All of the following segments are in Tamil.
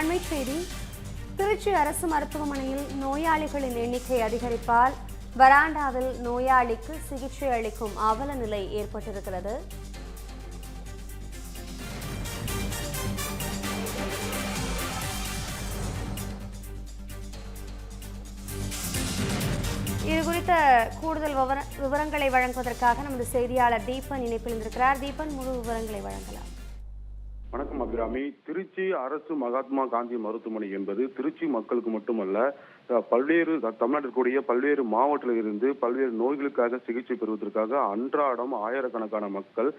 அண்மைச் செய்தி. திருச்சி அரசு மருத்துவமனையில் நோயாளிகளின் எண்ணிக்கை அதிகரிப்பால் வராண்டாவில் நோயாளிக்கு சிகிச்சை அளிக்கும் அவல நிலை ஏற்பட்டிருக்கிறது. இது குறித்த கூடுதல் விவர- விவரங்களை வழங்குவதற்காக நமது செய்தியாளர் தீபன் இணைப்பில் இருந்திருக்கிறார். தீபன் முழு விவரங்களை வழங்கலாம். வணக்கம் அபிராமி. திருச்சி அரசு மகாத்மா காந்தி மருத்துவமனை என்பது திருச்சி மக்களுக்கு மட்டுமல்ல பல்வேறு தமிழ்நாட்டில் இருக்கக்கூடிய பல்வேறு மாவட்டத்தில் இருந்து பல்வேறு நோய்களுக்காக சிகிச்சை பெறுவதற்காக அன்றாடம் ஆயிரக்கணக்கான மக்கள்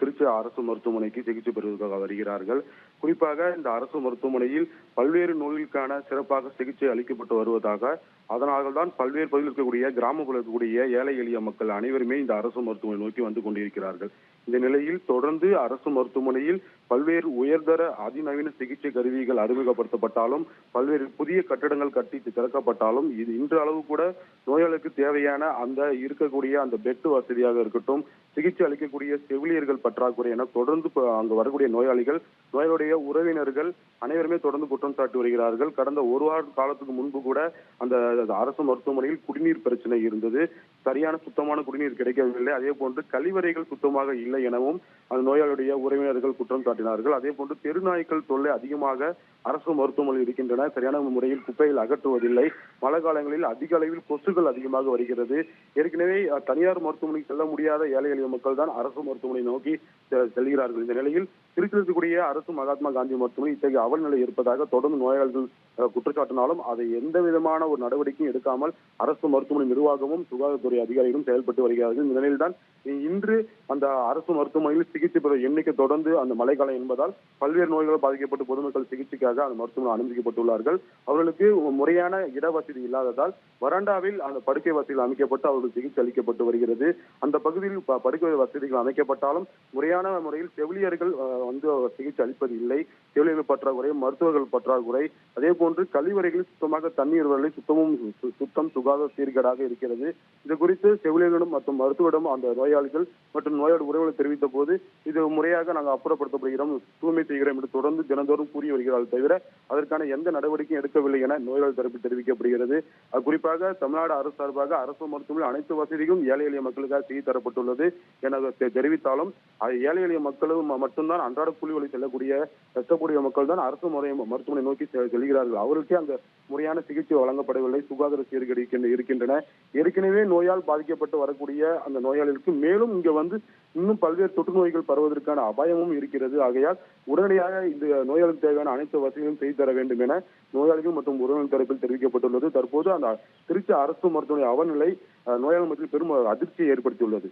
திருச்சி அரசு மருத்துவமனைக்கு சிகிச்சை பெறுவதற்காக வருகிறார்கள். குறிப்பாக இந்த அரசு மருத்துவமனையில் பல்வேறு நோய்களுக்கான சிறப்பாக சிகிச்சை அளிக்கப்பட்டு வருவதாக அதனால்தான் பல்வேறு பகுதியில் இருக்கக்கூடிய கிராமப்புற இருக்கக்கூடிய ஏழை எளிய மக்கள் அனைவருமே இந்த அரசு மருத்துவமனை நோக்கி வந்து கொண்டிருக்கிறார்கள். இந்த நிலையில் தொடர்ந்து அரசு மருத்துவமனையில் பல்வேறு உயர்தர அதிநவீன சிகிச்சை கருவிகள் அறிமுகப்படுத்தப்பட்டாலும் பல்வேறு புதிய கட்டடங்கள் கட்டி திறக்கப்பட்டாலும் இது இன்று அளவு கூட நோயாளிக்கு தேவையான அந்த இருக்கக்கூடிய அந்த பெட் வசதியாக இருக்கட்டும் சிகிச்சை அளிக்கக்கூடிய செவிலியர்கள் பற்றாக்குறை என தொடர்ந்து அங்கு வரக்கூடிய நோயாளிகள் நோயாளியுடைய உறவினர்கள் அனைவருமே தொடர்ந்து குற்றம் சாட்டி வருகிறார்கள். கடந்த ஒரு வார காலத்துக்கு முன்பு கூட அந்த அரசு மருத்துவமனையில் குடிநீர் பிரச்சனை இருந்தது. சரியான சுத்தமான குடிநீர் கிடைக்கவில்லை. அதே போன்று கழிவறைகள் சுத்தமாக இல்லை எனவும் அந்த நோயாளியுடைய உறவினர்கள் குற்றம் சாட்டினார்கள். அதே போன்று தெருநாய்க்கள் தொல்லை அதிகமாக அரசு மருத்துவமனையில் இருக்கின்றன. சரியான முறையில் குப்பைகள் அகற்றுவதில்லை. மழை காலங்களில் அதிக அளவில் கொசுகள் அதிகமாக வருகிறது. ஏற்கனவே தனியார் மருத்துவமனைக்கு செல்ல முடியாத ஏழை எளிய மக்கள் தான் அரசு மருத்துவமனை நோக்கி செ- செல்கிறார்கள். இந்த நிலையில் திருச்சிருக்கக்கூடிய அரசு மகாத்மா காந்தி மருத்துவமனை இத்தகைய அவல் நிலை இருப்பதாக தொடர்ந்து நோயாளிகள் குற்றச்சாட்டினாலும் அதை எந்த விதமான ஒரு நடவடிக்கையும் எடுக்காமல் அரசு மருத்துவமனை நிர்வாகமும் சுகாதாரத்துறை அதிகாரிகளும் செயல்பட்டு வருகிறார்கள். இந்த நிலையில்தான் இன்று அந்த அரசு மருத்துவமனையில் சிகிச்சை பெற எண்ணிக்கை தொடர்ந்து அந்த மழைக்காலம் என்பதால் பல்வேறு நோய்கள் பாதிக்கப்பட்டு பொதுமக்கள் சிகிச்சைக்காக அந்த மருத்துவமனை அனுமதிக்கப்பட்டுள்ளார்கள். அவர்களுக்கு முறையான இடவசதி இல்லாததால் வராண்டாவில் அந்த படுக்கை வசதிகள் அமைக்கப்பட்டு அவர்களுக்கு சிகிச்சை அளிக்கப்பட்டு வருகிறது. அந்த பகுதியில் ப- படுக்கை வசதிகள் அமைக்கப்பட்டாலும் முறையான முறையில் செவிலியர்கள் வந்து சிகிச்சை அளிப்பது இல்லை. செவிலியர்கள் பற்றாக்குறை மருத்துவர்கள் பற்றாக்குறை. அதே போன்று கழிவறைகளில் சுத்தமாக தண்ணீர் வரலை. சுத்தமும் சு- சுத்தம் சுகாதார சீர்கேடாக இருக்கிறது. இது குறித்து செவிலியர்களிடம் மற்றும் மருத்துவரிடம் அந்த நோயாளிகள் மற்றும் நோயாளி உறவுகளை தெரிவித்த போது இது முறையாக நாங்கள் அப்புறப்படுத்தப்படுகிறோம். தூய்மை செய்கிறோம் என்று தொடர்ந்து தினந்தோறும் கூறி வருகிறார்கள் தவிர அதற்கான எந்த நடவடிக்கையும் எடுக்கவில்லை என நோயாளி தரப்பில் தெரிவிக்கப்படுகிறது. அது குறிப்பாக தமிழ்நாடு அரசு சார்பாக அரசு மருத்துவமனை அனைத்து வசதிகளும் ஏழை எளிய மக்களுக்காக செய்து தரப்பட்டுள்ளது என தெரிவித்தாலும் ஏழை எளிய மக்களும் மட்டும்தான் அன்றாட கூலி வழி செல்லக்கூடிய கஷ்டக்கூடிய மக்கள் தான் அரசு முறை மருத்துவமனை நோக்கி செ- செல்கிறார்கள். அவர்களுக்கே அந்த முறையான சிகிச்சை வழங்கப்படவில்லை. சுகாதார சீர்கேடு இருக்கின்றன. ஏற்கனவே நோயால் பாதிக்கப்பட்டு வரக்கூடிய அந்த நோயாளிகளுக்கு மேலும் இங்க வந்து இன்னும் பல்வேறு தொற்று நோய்கள் பரவுவதற்கான அபாயமும் இருக்கிறது. ஆகையால் உடனடியாக இந்த நோயாளிக்கு தேவையான அனைத்து வசதிகளும் செய்து தர வேண்டும் என நோயாளிகள் மற்றும் உறவினர் தரப்பில் தெரிவிக்கப்பட்டுள்ளது. தற்போது அந்த திருச்சி அரசு மருத்துவமனை அவநிலை நோயாளி மத்தியில் பெரும் அதிர்ச்சியை ஏற்படுத்தியுள்ளது.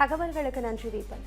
தகவல்களுக்கு நன்றி தீபன்.